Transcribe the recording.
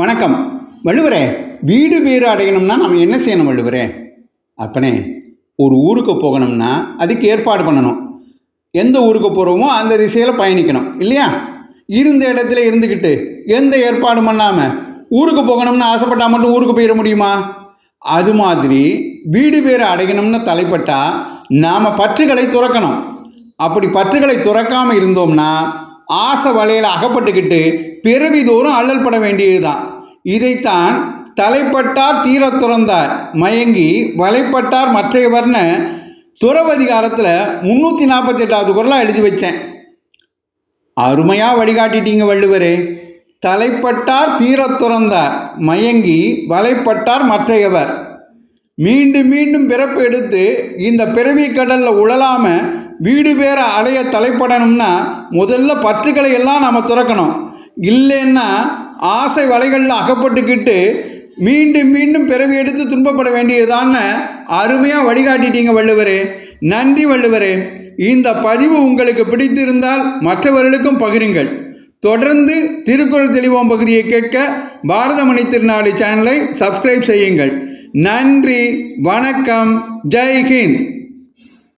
வணக்கம். வள்ளுவரே வீடு பேறு அடையணும்னா நம்ம என்ன செய்யணும் வள்ளுவரே? அப்பனே ஒரு ஊருக்கு போகணும்னா அதுக்கு ஏற்பாடு பண்ணணும். எந்த ஊருக்கு போகிறோமோ அந்த திசையில் பயணிக்கணும் இல்லையா? இருந்த இடத்துல இருந்துக்கிட்டு எந்த ஏற்பாடும் பண்ணாமல் ஊருக்கு போகணும்னு ஆசைப்பட்டால் மட்டும் ஊருக்கு போயிட முடியுமா? அது மாதிரி வீடு பேறு அடையணும்னு தலைப்பட்டால் நாம் பற்றுகளை துறக்கணும். அப்படி பற்றுகளை துறக்காமல் இருந்தோம்னா ஆசை வலையில் அகப்பட்டுக்கிட்டு பிறவி தோறும் அல்லல் பட வேண்டியதுதான். இதைத்தான் தலைப்பட்டார் தீரத் துறந்தார். மயங்கி வலைப்பட்டார் மற்றையவர்னு துறவதிகாரத்தில் முந்நூற்றி நாற்பத்தெட்டாவது குரலாக எழுதி வச்சேன். அருமையாக வழிகாட்டிட்டீங்க வள்ளுவரே. தலைப்பட்டார் தீரத் துறந்தார். மயங்கி வலைப்பட்டார் மற்றையவர். மீண்டும் மீண்டும் பிறப்பு எடுத்து இந்த பிறவி கடலில் உழலாம வீடு பேர அலைய தலைப்படணும்னா முதல்ல பற்றுக்களை எல்லாம் நம்ம துறக்கணும். இல்லைன்னா ஆசை வலைகளில் அகப்பட்டுக்கிட்டு மீண்டும் மீண்டும் பிறவி எடுத்து துன்பப்பட வேண்டியதுதான்னு அருமையாக வழிகாட்டிட்டீங்க வள்ளுவரே. நன்றி வள்ளுவரே. இந்த பதிவு உங்களுக்கு பிடித்திருந்தால் மற்றவர்களுக்கும் பகிருங்கள். தொடர்ந்து திருக்குறள் தெளிவோம் பகுதியை கேட்க பாரதமணி திருநாளி சேனலை சப்ஸ்கிரைப் செய்யுங்கள். நன்றி வணக்கம் ஜெய்ஹிந்த்